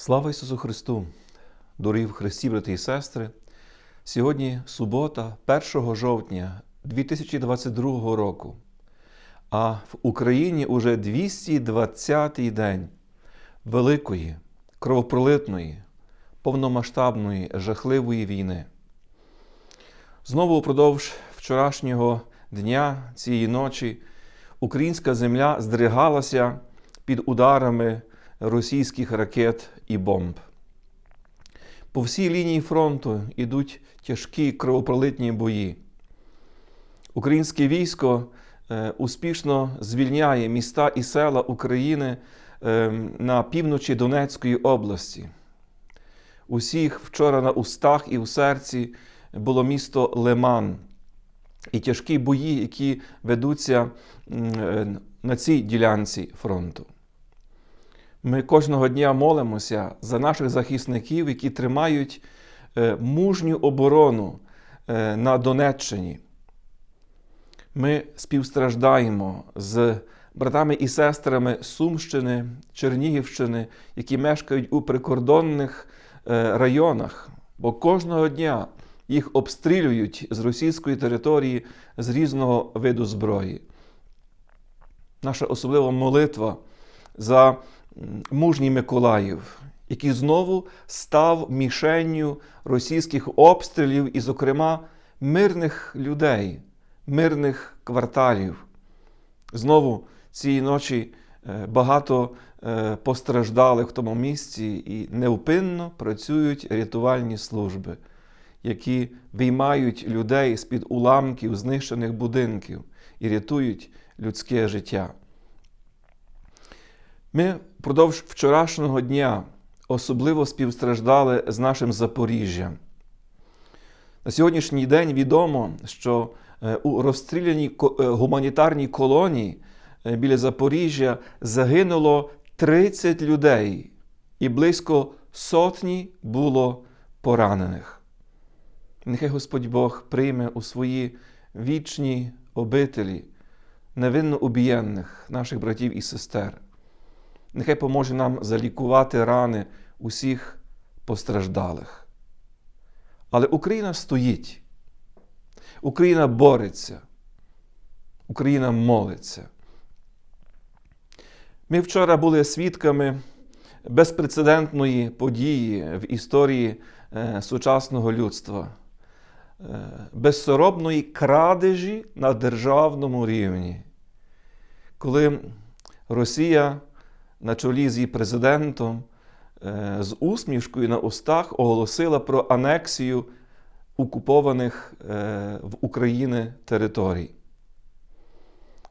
Слава Ісусу Христу! Дорогі в Христі, брати і сестри! Сьогодні субота, 1 жовтня 2022 року, а в Україні уже 220-й день великої, кровопролитної, повномасштабної, жахливої війни. Знову упродовж вчорашнього дня, цієї ночі, українська земля здригалася під ударами російських ракет і бомб. По всій лінії фронту йдуть тяжкі кровопролитні бої. Українське військо е, успішно звільняє міста і села України е, на півночі Донецької області. Усіх вчора на устах і у серці було місто Лиман. І тяжкі бої, які ведуться е, на цій ділянці фронту. Ми кожного дня молимося за наших захисників, які тримають е, мужню оборону е, на Донеччині. Ми співстраждаємо з братами і сестрами Сумщини, Чернігівщини, які мешкають у прикордонних е, районах, бо кожного дня їх обстрілюють з російської території з різного виду зброї. Наша особлива молитва за мужній Миколаїв, який знову став мішенню російських обстрілів і, зокрема, мирних людей, мирних кварталів. Знову цієї ночі е, багато е, постраждалих в тому місці і невпинно працюють рятувальні служби, які виймають людей з-під уламків знищених будинків і рятують людське життя. Ми впродовж вчорашнього дня особливо співстраждали з нашим Запоріжжям. На сьогоднішній день відомо, що е, у розстріляній е, гуманітарній колонії е, біля Запоріжжя загинуло 30 людей, і близько сотні було поранених. Нехай Господь Бог прийме у свої вічні обителі невинно убієнних наших братів і сестер. Нехай поможе нам залікувати рани усіх постраждалих. Але Україна стоїть, Україна бореться, Україна молиться. Ми вчора були свідками безпрецедентної події в історії е, сучасного людства, е, безсоробної крадежі на державному рівні, коли Росія на чолі з її президентом е, з усмішкою на устах оголосила про анексію окупованих е, в Україні територій.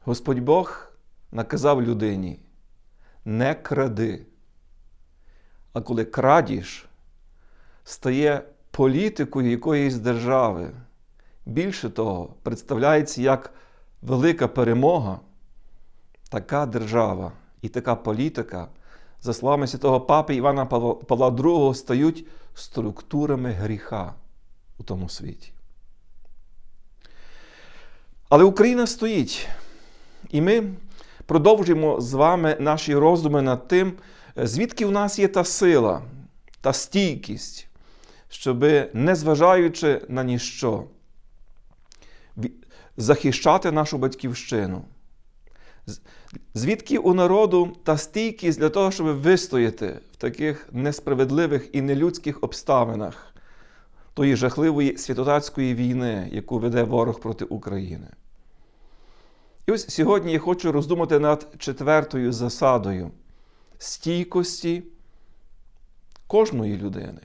Господь Бог наказав людині: не кради. А коли крадіж стає політикою якоїсь держави, більше того, представляється як велика перемога, така держава і така політика, за словами святого папи Івана Павла II, стають структурами гріха у тому світі. Але Україна стоїть, і ми продовжуємо з вами наші роздуми над тим, звідки в нас є та сила, та стійкість, щоби, незважаючи на ніщо, захищати нашу батьківщину. Звідки у народу та стійкість для того, щоб вистояти в таких несправедливих і нелюдських обставинах тої жахливої святотатської війни, яку веде ворог проти України? І ось сьогодні я хочу роздумати над четвертою засадою стійкості кожної людини,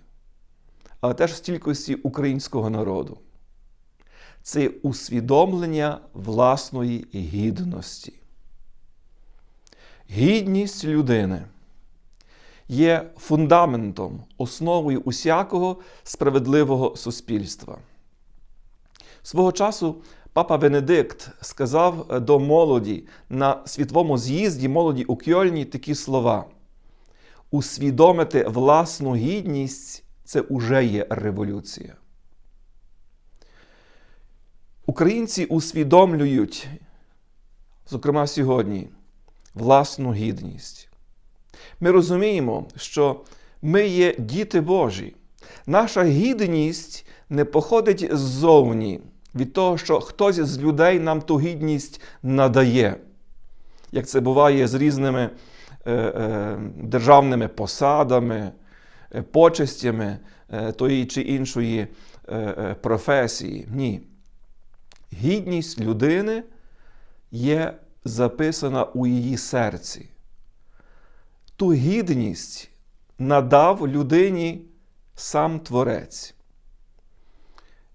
але теж стійкості українського народу. Це усвідомлення власної гідності. Гідність людини є фундаментом, основою усякого справедливого суспільства. Свого часу папа Венедикт сказав до молоді на світовому з'їзді молоді у Кьольні такі слова: усвідомити власну гідність це уже є революція. Українці усвідомлюють, зокрема сьогодні, власну гідність. Ми розуміємо, що Ми є діти Божі. Наша гідність не походить ззовні від того, що хтось з людей нам ту гідність надає, як це буває з різними е, е, державними посадами, е, почестями е, тої чи іншої е, е, професії. Ні. Гідність людини є записана у її серці. Ту гідність надав людині сам Творець.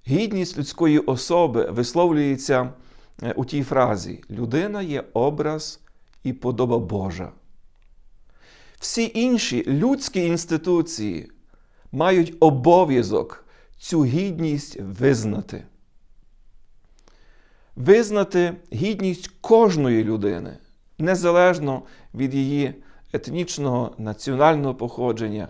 Гідність людської особи висловлюється е, у тій фразі: людина є образ і подоба Божа. Всі інші людські інституції мають обов'язок цю гідність визнати. Визнати гідність кожної людини, незалежно від її етнічного, національного походження.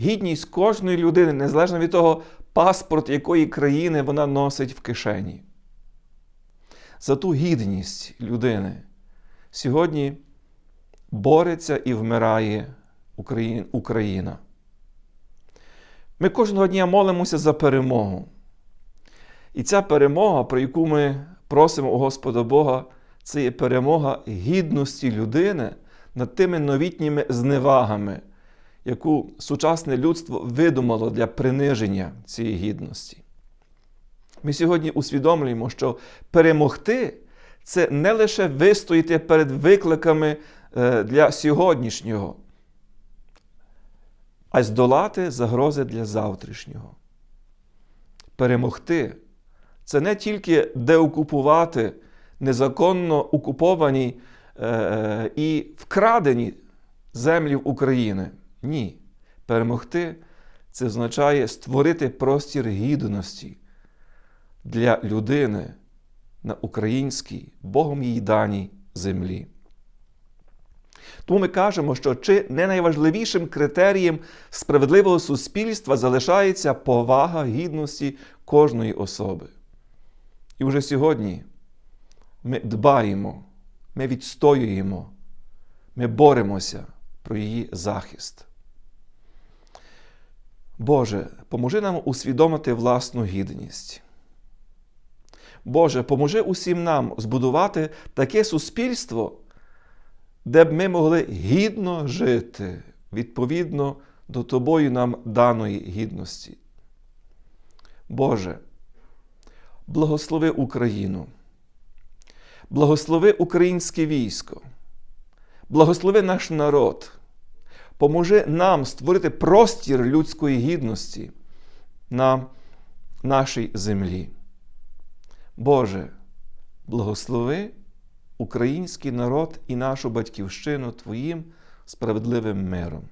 Гідність кожної людини, незалежно від того, паспорт якої країни вона носить в кишені. За ту гідність людини сьогодні бореться і вмирає Україна. Ми кожного дня молимося за перемогу. І ця перемога, про яку ми просимо у Господа Бога, це є перемога гідності людини над тими новітніми зневагами, яку сучасне людство видумало для приниження цієї гідності. Ми сьогодні усвідомлюємо, що перемогти це не лише вистояти перед викликами для сьогоднішнього, а й здолати загрози для завтрашнього. Перемогти це не тільки деокупувати незаконно окуповані е, і вкрадені землі України. Ні. Перемогти це означає створити простір гідності для людини на українській, Богом їй даній землі. Тому ми кажемо, що чи не найважливішим критерієм справедливого суспільства залишається повага гідності кожної особи. І вже сьогодні ми дбаємо, ми відстоюємо, ми боремося про її захист. Боже, поможи нам усвідомити власну гідність. Боже, поможи усім нам збудувати таке суспільство, де б ми могли гідно жити відповідно до Тобою нам даної гідності. Боже, благослови Україну, благослови українське військо, благослови наш народ, поможи нам створити простір людської гідності на нашій землі. Боже, благослови український народ і нашу батьківщину Твоїм справедливим миром.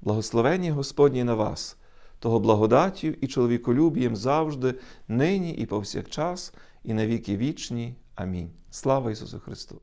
Благословення Господні на вас, того благодаттю і чоловіколюбієм завжди, нині і повсякчас, і на віки вічні. Амінь. Слава Ісусу Христу!